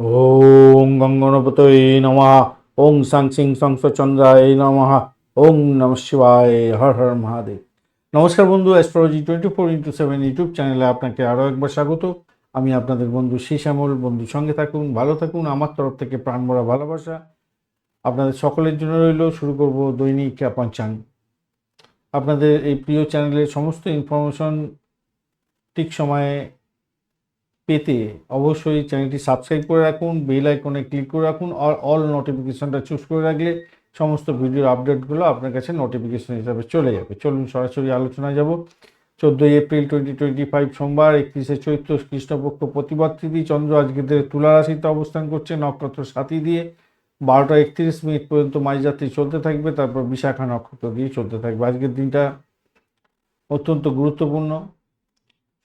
ওং গঙ্গনপতয়ে নমঃ। ওং সাং সিং চন্দ্রায় নমঃ। ওং নম শিবায়। হর হর মহাদেব। নমস্কার বন্ধু astrology twenty four into seven YouTube চ্যানেলে আপনাকে আরও একবার স্বাগত। আমি আপনাদের বন্ধু শ্যামল বন্ধু সঙ্গে থাকুন, ভালো থাকুন, আমার তরফ থেকে প্রাণ ভরা ভালোবাসা। আপনাদের সকলের জন্য রইল, শুরু করব দৈনিক পঞ্চাঙ্গ আপনাদের এই প্রিয় চ্যানেলের সমস্ত ইনফরমেশন ঠিক সময়ে পেতে অবশ্যই চ্যানেলটি সাবস্ক্রাইব করে রাখুন, বেল আইকনে ক্লিক করে রাখুন, আর অল নোটিফিকেশনটা চুজ করে রাখলে সমস্ত ভিডিওর আপডেটগুলো আপনার কাছে নোটিফিকেশন হিসাবে চলে যাবে। চলুন সরাসরি আলোচনায় যাব। চোদ্দোই এপ্রিল টোয়েন্টি টোয়েন্টি ফাইভ সোমবার, একত্রিশে চৈত্র কৃষ্ণপক্ষ প্রতিবাদ তিথি, চন্দ্র আজকে তুলা রাশিতে অবস্থান করছে। নক্ষত্র সাথী দিয়ে বারোটা একত্রিশ মিনিট পর্যন্ত মাঝযাত্রী চলতে থাকবে, তারপর বিশাখা নক্ষত্র দিয়ে চলতে থাকবে। আজকের দিনটা অত্যন্ত গুরুত্বপূর্ণ।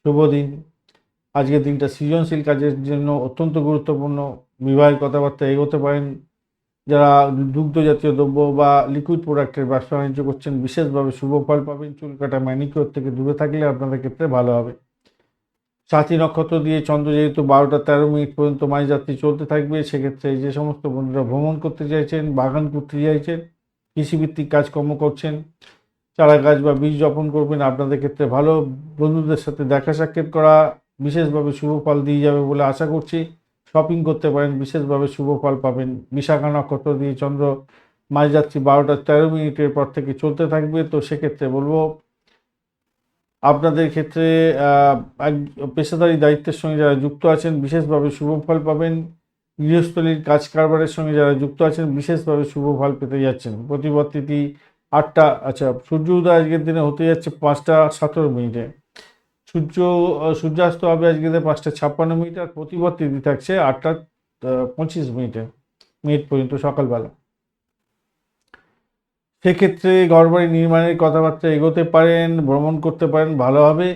শুভ দিন। আজকের দিনটা সৃজনশীল কাজের জন্য অত্যন্ত গুরুত্বপূর্ণ, বিবাহের কথাবার্তা এগোতে পারেন। যারা দুগ্ধ জাতীয় দ্রব্য বা লিকুইড প্রোডাক্টের ব্যবসা বাণিজ্য করছেন, বিশেষভাবে শুভ ফল পাবেন। চুল কাটা ম্যানিকিওর থেকে দূরে থাকলে আপনাদের ক্ষেত্রে ভালো হবে। সাথী নক্ষত্র দিয়ে চন্দ্র যেহেতু বারোটা তেরো মিনিট পর্যন্ত মাঝ যাত্রী চলতে থাকবে, সেক্ষেত্রে যে সমস্ত বন্ধুরা ভ্রমণ করতে চাইছেন, বাগান করতে চাইছেন, কৃষিভিত্তিক কাজকর্ম করছেন চারা গাছ বা বীজ রোপণ করবেন, আপনাদের ক্ষেত্রে ভালো। বন্ধুদের সাথে দেখা সাক্ষাৎ করা বিশেষভাবে শুভ ফল দিয়ে যাবে বলে আশা করছি। শপিং করতে পারেন, বিশেষভাবে শুভ ফল পাবেন। বিশাখা নক্ষত্র দিয়ে চন্দ্র মাঝ যাত্রী বারোটা তেরো মিনিটের পর থেকে চলতে থাকবে। তো সেক্ষেত্রে বলব, আপনাদের ক্ষেত্রে পেশাদারি দায়িত্বের সঙ্গে যারা যুক্ত আছেন, বিশেষভাবে শুভ ফল পাবেন। গৃহস্থলীর কাজ কারবারের সঙ্গে যারা যুক্ত আছেন, বিশেষভাবে শুভ ফল পেতে যাচ্ছেন। প্রতিবর্তিতি আটটা আচ্ছা সূর্য উদয় আজকের দিনে হতে যাচ্ছে পাঁচটা, সতেরো মিনিটে। সূর্য সূর্যাস্ত হবে আজকে পাঁচটা ছাপ্পান্ন মিনিট আর প্রতিবার তিথি থাকছে আটটা পঁচিশ মিনিটে, মিনিট পর্যন্ত সকালবেলা। সেক্ষেত্রে ঘরবাড়ি নির্মাণের কথাবার্তা এগোতে পারেন, ভ্রমণ করতে পারেন, ভালো হবে।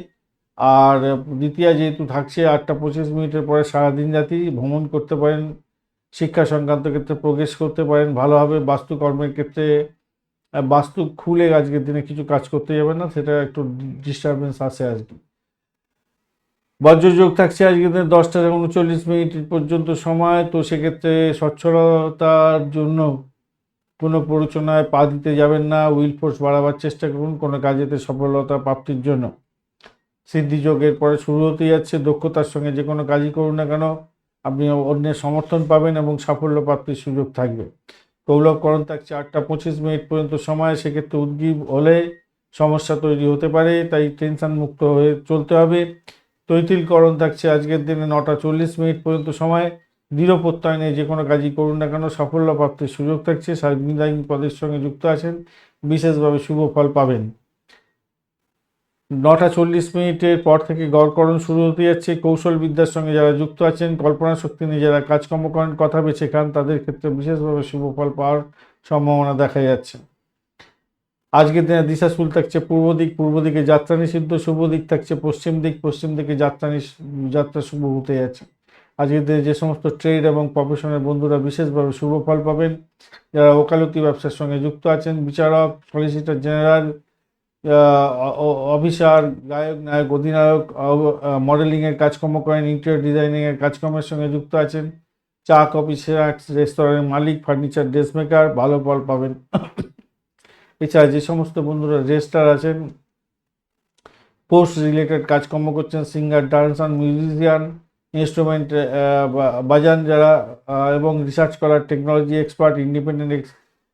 আর দ্বিতীয় যেহেতু থাকছে আটটা পঁচিশ মিনিটের পরে সারাদিন জাতি ভ্রমণ করতে পারেন, শিক্ষা সংক্রান্ত ক্ষেত্রে প্রবেশ করতে পারেন ভালোভাবে বাস্তুকর্মের ক্ষেত্রে বাস্তু খুলে আজকের দিনে কিছু কাজ করতে যাবে না, সেটা একটু ডিস্টারবেন্স আসে আজকে। বজ্রযোগ থাকছে আজকে দশটা উনচল্লিশ মিনিট পর্যন্ত সময়, তো সেক্ষেত্রে স্বচ্ছলতার জন্য কোনো প্ররোচনায় পা দিতে যাবেন না। উইল ফোর্স বাড়াবার চেষ্টা করুন, কোনো কাজেতে সফলতা প্রাপ্তির জন্য। সিদ্ধিযোগের পরে শুরু হতে যাচ্ছে। দক্ষতার সঙ্গে যে কোনো কাজই করুন না কেন, আপনি অন্যের সমর্থন পাবেন এবং সাফল্য প্রাপ্তির সুযোগ থাকবে। কৌলভকরণ থাকছে আটটা পঁচিশ মিনিট পর্যন্ত সময়, সেক্ষেত্রে উদ্গীব হলে সমস্যা তৈরি হতে পারে, তাই টেনশন মুক্ত হয়ে চলতে হবে। তৈতিলকরণ থাকছে। আজকের দিনে নটা চল্লিশ মিনিট পর্যন্ত সময়। দৃঢ় প্রত্যয়নে যে কোনো কাজই করুন না কেন, সাফল্য প্রাপ্তির সুযোগ থাকছে। সাংবিধানিক পদের সঙ্গে যুক্ত আছেন। বিশেষভাবে শুভ ফল পাবেন। নটা চল্লিশ মিনিটের পর থেকে গড়করণ শুরু হতে যাচ্ছে। কৌশল বিদ্যার সঙ্গে যারা যুক্ত আছেন, কল্পনা শক্তি নিয়ে যারা কাজকর্ম করেন, কথা বেছে খান, তাদের ক্ষেত্রে বিশেষভাবে শুভ ফল পাওয়ার সম্ভাবনা দেখা যাচ্ছে। আজকের দিনে দিশা শুল থাকছে পূর্ব দিক, পূর্ব দিকে যাত্রা নিষিদ্ধ, শুভ দিক থাকছে পশ্চিম দিক, পশ্চিম দিকে যাত্রা যাত্রা শুভ হতে যাচ্ছে। আজকের দিনে যে সমস্ত ট্রেড এবং প্রফেশনের বন্ধুরা বিশেষভাবে শুভ ফল পাবেন। যারা ওকালতি ব্যবসার সঙ্গে যুক্ত আছেন, বিচারক সলিসিটর জেনারেল অফিসার, গায়ক, নায়ক, অধিনায়ক মডেলিংয়ের কাজকর্ম করেন ইন্টেরিয়র ডিজাইনিংয়ের কাজকর্মের সঙ্গে যুক্ত আছেন। চা, কফি রেস্তোরাঁর মালিক ফার্নিচার ড্রেস মেকার ভালো ফল পাবেন। এছাড়া যে সমস্ত বন্ধুরা রেজিস্টার আছেন, পোস্ট রিলেটেড কাজকর্ম করছেন, সিঙ্গার ডান্সার মিউজিশিয়ান ইনস্ট্রুমেন্ট বাজান যারা এবং রিসার্চ করার টেকনোলজি এক্সপার্ট ইন্ডিপেন্ডেন্ট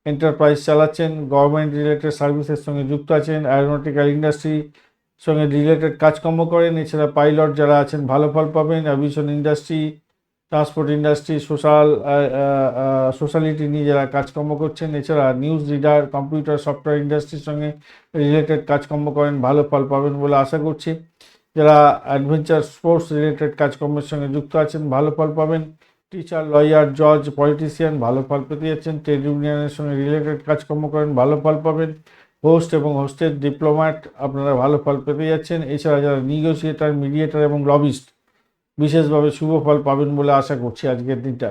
এন্টারপ্রাইজ চালাচ্ছেন গভর্নমেন্ট রিলেটেড সার্ভিসের সঙ্গে যুক্ত আছেন অ্যারোনটিক্যাল ইন্ডাস্ট্রি সঙ্গে রিলেটেড কাজকর্ম করেন, এছাড়া পাইলট যারা আছেন, ভালো ফল পাবেন aviation industry transport industry social sociality নিয়ে যারা কাজকর্ম করছেন, এছাড়া নিউজ রিডার কম্পিউটার সফটওয়্যার ইন্ডাস্ট্রির সঙ্গে রিলেটেড কাজকর্ম করেন, ভালো ফল পাবেন বলে আশা করছি। যারা অ্যাডভেঞ্চার স্পোর্টস রিলেটেড কাজকর্মের সঙ্গে যুক্ত আছেন, ভালো ফল পাবেন। টিচার লয়ার জজ পলিটিশিয়ান ভালো ফল পেতে যাচ্ছেন। ট্রেড ইউনিয়নের সঙ্গে রিলেটেড কাজকর্ম করেন, ভালো ফল পাবেন। হোস্ট এবং হোস্টের ডিপ্লোম্যাট আপনারা ভালো ফল পেতে যাচ্ছেন। এছাড়া যারা নিগোসিয়েটার মিডিয়েটার এবং লবিস্ট বিশেষভাবে শুভ ফল পাবেন বলে আশা করছি আজকের দিনটা।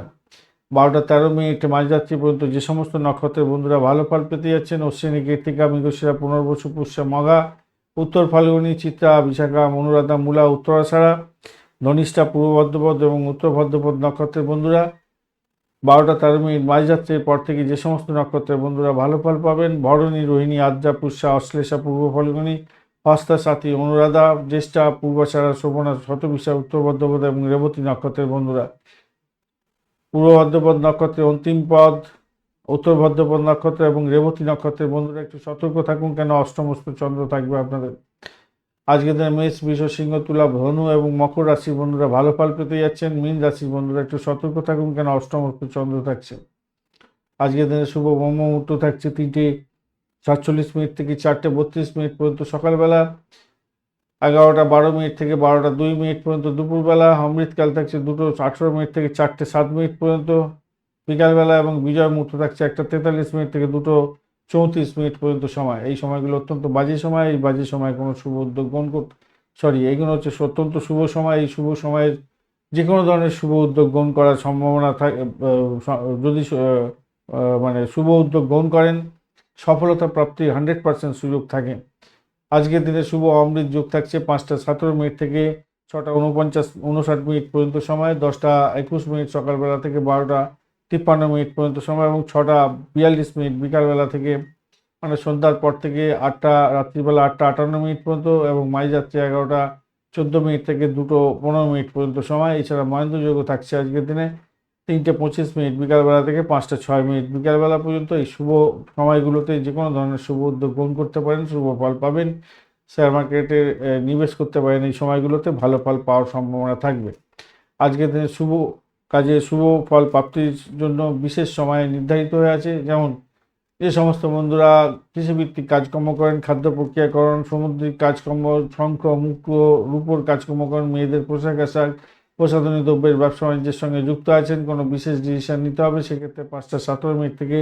বারোটা তেরো মিনিট মাঝরাত্রি পর্যন্ত যে সমস্ত নক্ষত্রের বন্ধুরা ভালো ফল পেতে যাচ্ছেন, অশ্বিনী কীর্তিকা মৃগশিরা, পুনর্বসু, পুষ্যা, মগা, উত্তর ফাল্গুনি, চিত্রা, বিশাখা মনুরাধা মূলা উত্তরাছাড়া ধনিষ্ঠা, পূর্ব ভদ্রপদ এবং উত্তর ভদ্রপদ নক্ষত্রের বন্ধুরা, বারোটা তেরো মিনিট মাঝরাত্রির পর থেকে যে সমস্ত নক্ষত্রের বন্ধুরা ভালো ফল পাবেন, ভরণী, রোহিণী, আদ্রা, পুষ্যা, অশ্লেষা, পূর্ব ফলগুনি হস্তা সাথী অনুরাধা, জ্যেষ্ঠা পূর্বাশারা শোভনা, শতবিশা, উত্তর ভদ্রপদ এবং রেবতী নক্ষত্রের বন্ধুরা। পূর্ব ভদ্রপদ নক্ষত্রের অন্তিম পদ, উত্তর ভদ্রপদ নক্ষত্র এবং রেবতী নক্ষত্রের বন্ধুরা, একটু সতর্ক থাকুন কেন অষ্টমস্ত চন্দ্র থাকবে আপনাদের। আজকের দিনে মেষ, বৃষ, সিংহ, তুলা, ধনু এবং মকর রাশির বন্ধুরা ভালো ফল পেতে যাচ্ছেন। মীন রাশির বন্ধুরা, একটু সতর্ক থাকুন কেন অষ্টমস্ত চন্দ্র থাকছে। আজকের দিনে শুভ ব্রহ্ম মুহূর্ত থাকছে তিনটে সাতচল্লিশ মিনিট থেকে চারটে বত্রিশ মিনিট পর্যন্ত সকালবেলা, এগারোটা বারো মিনিট থেকে বারোটা দুই মিনিট পর্যন্ত দুপুরবেলা, অমৃতকাল থাকছে দুটো আঠেরো মিনিট থেকে চারটে সাত মিনিট পর্যন্ত, বিকালবেলা এবং বিজয় মুহূর্ত থাকছে একটা তেতাল্লিশ মিনিট থেকে দুটো চৌত্রিশ মিনিট পর্যন্ত সময়। এই সময়গুলো অত্যন্ত বাজে সময়, এই বাজে সময় কোনো শুভ উদ্যোগ গ্রহণ করতে সরি এইগুলো হচ্ছে অত্যন্ত শুভ সময়, এই শুভ সময়ের যে কোনো ধরনের শুভ উদ্যোগ গ্রহণ করার সম্ভাবনা থাকে যদি মানে শুভ উদ্যোগ গ্রহণ করেন সফলতা প্রাপ্তির হান্ড্রেড পার্সেন্ট সুযোগ থাকে। আজকের দিনে শুভ অমৃত যোগ থাকছে পাঁচটা সতেরো মিনিট থেকে ছটা উনপঞ্চাশ, উনষাট মিনিট পর্যন্ত সময়, দশটা একুশ মিনিট সকালবেলা থেকে বারোটা তিপ্পান্ন মিনিট পর্যন্ত সময় এবং ছটা বিয়াল্লিশ মিনিট বিকালবেলা থেকে মানে সন্ধ্যার পর থেকে আটটা, রাত্রিবেলা আটটা আটান্ন মিনিট পর্যন্ত এবং মাঝরাত্রি এগারোটা চোদ্দ মিনিট থেকে দুটো পনেরো মিনিট পর্যন্ত সময়। এছাড়া মহেন্দ্র যোগ থাকছে আজকের দিনে। তিনটে পঁচিশ মিনিট বিকালবেলা থেকে পাঁচটা ছয় মিনিট বিকালবেলা পর্যন্ত এই শুভ সময়গুলোতে যে কোনো ধরনের শুভ উদ্যোগ গ্রহণ করতে পারেন, শুভ ফল পাবেন। শেয়ার মার্কেটে নিবেশ করতে পারেন এই সময়গুলোতে, ভালো ফল পাওয়ার সম্ভাবনা থাকবে। আজকের দিনে শুভ কাজে শুভ ফল প্রাপ্তির জন্য বিশেষ সময় নির্ধারিত হয়ে আছে। যেমন, যে সমস্ত বন্ধুরা কৃষিভিত্তিক কাজকর্ম করেন, খাদ্য প্রক্রিয়াকরণ, সামুদ্রিক কাজকর্ম, শঙ্খ, মুক্ত রূপোর কাজকর্ম করেন, মেয়েদের পোশাক আশাক প্রসাধনী দ্রব্যের ব্যবসা বাণিজ্যের সঙ্গে যুক্ত আছেন, কোনো বিশেষ ডিসিশন নিতে হবে, সেক্ষেত্রে পাঁচটা সতেরো মিনিট থেকে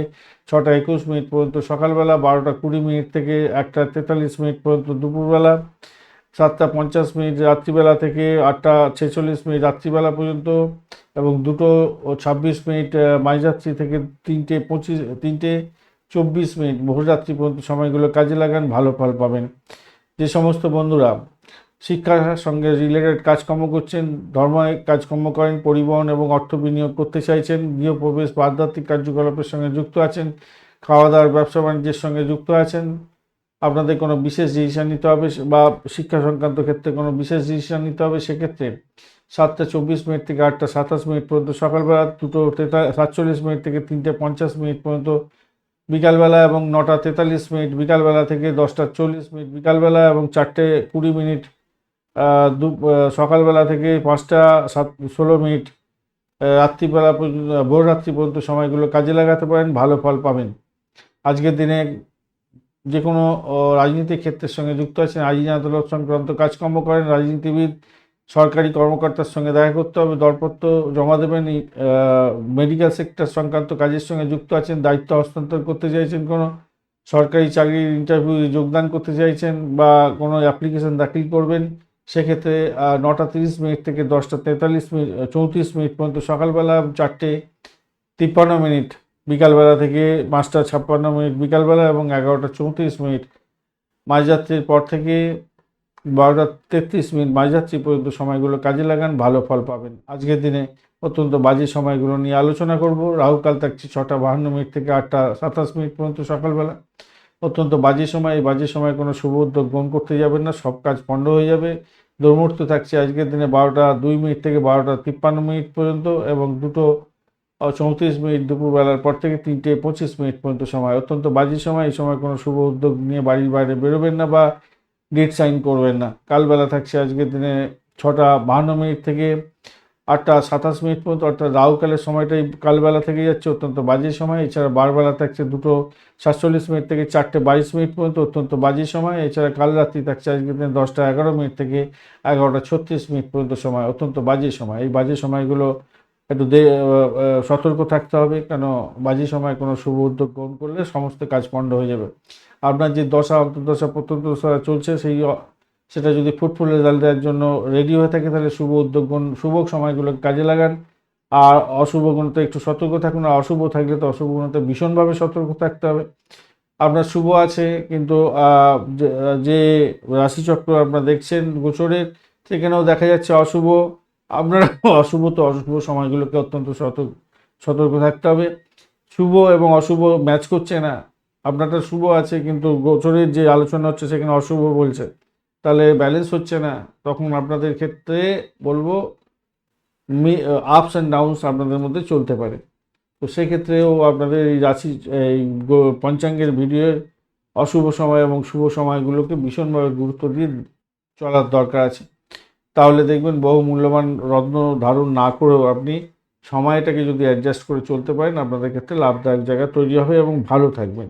ছটা একুশ মিনিট পর্যন্ত সকালবেলা, বারোটা কুড়ি মিনিট থেকে একটা তেতাল্লিশ মিনিট পর্যন্ত দুপুরবেলা, সাতটা পঞ্চাশ মিনিট রাত্রিবেলা থেকে আটটা ছেচল্লিশ মিনিট রাত্রিবেলা পর্যন্ত এবং দুটো ও ছাব্বিশ মিনিট মাঝরাত্রি থেকে তিনটে পঁচিশ, তিনটে চব্বিশ মিনিট ভোররাত্রি পর্যন্ত সময়গুলো কাজে লাগান, ভালো ফল পাবেন। যে সমস্ত বন্ধুরা শিক্ষার সঙ্গে রিলেটেড কাজকর্ম করছেন ধর্মায় কাজকর্ম করেন, পরিবহন এবং অর্থ বিনিয়োগ করতে চাইছেন, গৃহপ্রবেশ বা আধ্যাত্মিক কার্যকলাপের সঙ্গে যুক্ত আছেন খাওয়া দাওয়ার ব্যবসা বাণিজ্যের সঙ্গে যুক্ত আছেন। আপনাদের কোনো বিশেষ ডিসিশন নিতে হবে বা শিক্ষা সংক্রান্ত ক্ষেত্রে কোনো বিশেষ ডিসিশন নিতে হবে সেক্ষেত্রে সাতটা চব্বিশ মিনিট থেকে আটটা সাতাশ মিনিট পর্যন্ত সকালবেলা, দুটো তেতা, সাতচল্লিশ মিনিট থেকে তিনটে পঞ্চাশ মিনিট পর্যন্ত বিকালবেলা এবং নটা তেতাল্লিশ মিনিট বিকালবেলা থেকে দশটা চল্লিশ মিনিট বিকালবেলা এবং চারটে কুড়ি মিনিট দু সকালবেলা থেকে পাঁচটা সাত, ষোলো মিনিট রাত্রিবেলা পর্যন্ত, ভোর রাত্রি পর্যন্ত সময়গুলো কাজে লাগাতে পারেন, ভালো ফল পাবেন। আজকের দিনে যে কোনো রাজনীতির ক্ষেত্রের সঙ্গে যুক্ত আছেন আইন আদালত সংক্রান্ত কাজকর্ম করেন, রাজনীতিবিদ, সরকারি কর্মকর্তার সঙ্গে দেখা করতে হবে, দরপত্র জমা দেবেন মেডিকেল সেক্টর সংক্রান্ত কাজের সঙ্গে যুক্ত আছেন, দায়িত্ব হস্তান্তর করতে চাইছেন কোনো, সরকারি চাকরির ইন্টারভিউ যোগদান করতে চাইছেন বা কোনো অ্যাপ্লিকেশন দাখিল করবেন। সেক্ষেত্রে নটা তিরিশ মিনিট থেকে দশটা তেতাল্লিশ মিনিট চৌত্রিশ মিনিট পর্যন্ত সকালবেলা চারটে তিপ্পান্ন মিনিট, বিকালবেলা থেকে পাঁচটা ছাপ্পান্ন মিনিট বিকালবেলা এবং এগারোটা চৌত্রিশ মিনিট। মাঝরাত্রির পর থেকে বারোটা তেত্রিশ মিনিট মাঝরাত্রি পর্যন্ত সময়গুলো কাজে লাগান, ভালো ফল পাবেন। আজকের দিনে অত্যন্ত বাজে সময়গুলো নিয়ে আলোচনা করব। রাহুকাল থাকছে ছটা বাহান্ন মিনিট থেকে আটটা সাতাশ মিনিট পর্যন্ত সকালবেলা। অত্যন্ত বাজে সময়, এই বাজে সময় কোনো শুভ উদ্যোগ গ্রহণ করতে যাবেন না, সব কাজ পণ্ড হয়ে যাবে। দুর্মূর্ত থাকছে আজকের দিনে বারোটা দুই মিনিট থেকে বারোটা তিপ্পান্ন মিনিট পর্যন্ত এবং দুটো চৌত্রিশ মিনিট দুপুরবেলার পর থেকে তিনটে পঁচিশ মিনিট পর্যন্ত সময়। অত্যন্ত বাজে সময়, এই সময় কোনো শুভ উদ্যোগ নিয়ে বাড়ির বাইরে বেরোবেন না বা গেট সাইন করবেন না। কালবেলা থাকছে আজকের দিনে ছটা বাহান্ন মিনিট থেকে আটটা সাতাশ মিনিট পর্যন্ত, অর্থাৎ রাহুকালের সময়টাই কালবেলা থেকে যাচ্ছে, অত্যন্ত বাজে সময়। এছাড়া বারবেলা থাকছে দুটো সাতচল্লিশ মিনিট থেকে চারটে বাইশ মিনিট পর্যন্ত, অত্যন্ত বাজে সময়। এছাড়া কাল রাত্রি থাকছে আজকের দিনে দশটা এগারো মিনিট থেকে এগারোটা ছত্রিশ মিনিট পর্যন্ত সময়, অত্যন্ত বাজে সময়। এই বাজে সময়গুলো একটু দে সতর্ক থাকতে হবে, কেন বাজে সময় কোনো শুভ উদ্যোগ গ্রহণ করলে সমস্ত কাজ পণ্ড হয়ে যাবে। আপনার যে দশা, অন্তর্দশা প্রত্যন্তদশা চলছে, সেই সেটা যদি ফুটফুল রেজাল্ট দেওয়ার জন্য রেডি হয়ে থাকে, তাহলে শুভ উদ্যোগ গ্রহণ- শুভ সময়গুলো কাজে লাগান। আর অশুভ গুণতে একটু সতর্ক থাকুন, আর অশুভ থাকলে তো অশুভ গুণতে ভীষণভাবে সতর্ক থাকতে হবে। আপনার শুভ আছে, কিন্তু যে রাশিচক্র আপনারা দেখছেন গোচরের সেখানেও দেখা যাচ্ছে অশুভ। আপনারা অশুভ তো অশুভ সময়গুলোকে অত্যন্ত সতর্ক সতর্ক থাকতে হবে। শুভ এবং অশুভ ম্যাচ করছে না। আপনারটা শুভ আছে, কিন্তু গোচরের যে আলোচনা হচ্ছে, সেখানে অশুভ বলছে। তাহলে ব্যালেন্স হচ্ছে না। তখন আপনাদের ক্ষেত্রে বলব আপস অ্যান্ড ডাউনস আপনাদের মধ্যে চলতে পারে। তো সেক্ষেত্রেও আপনাদের এই রাশি, এই পঞ্চাঙ্গের ভিডিওর অশুভ সময় এবং শুভ সময়গুলোকে ভীষণভাবে গুরুত্ব দিয়ে চলার দরকার আছে। তাহলে দেখবেন বহু মূল্যবান রত্ন ধারণ না করেও আপনি সময়টাকে যদি অ্যাডজাস্ট করে চলতে পারেন, আপনাদের ক্ষেত্রে লাভদায়ক জায়গা তৈরি হবে এবং ভালো থাকবেন।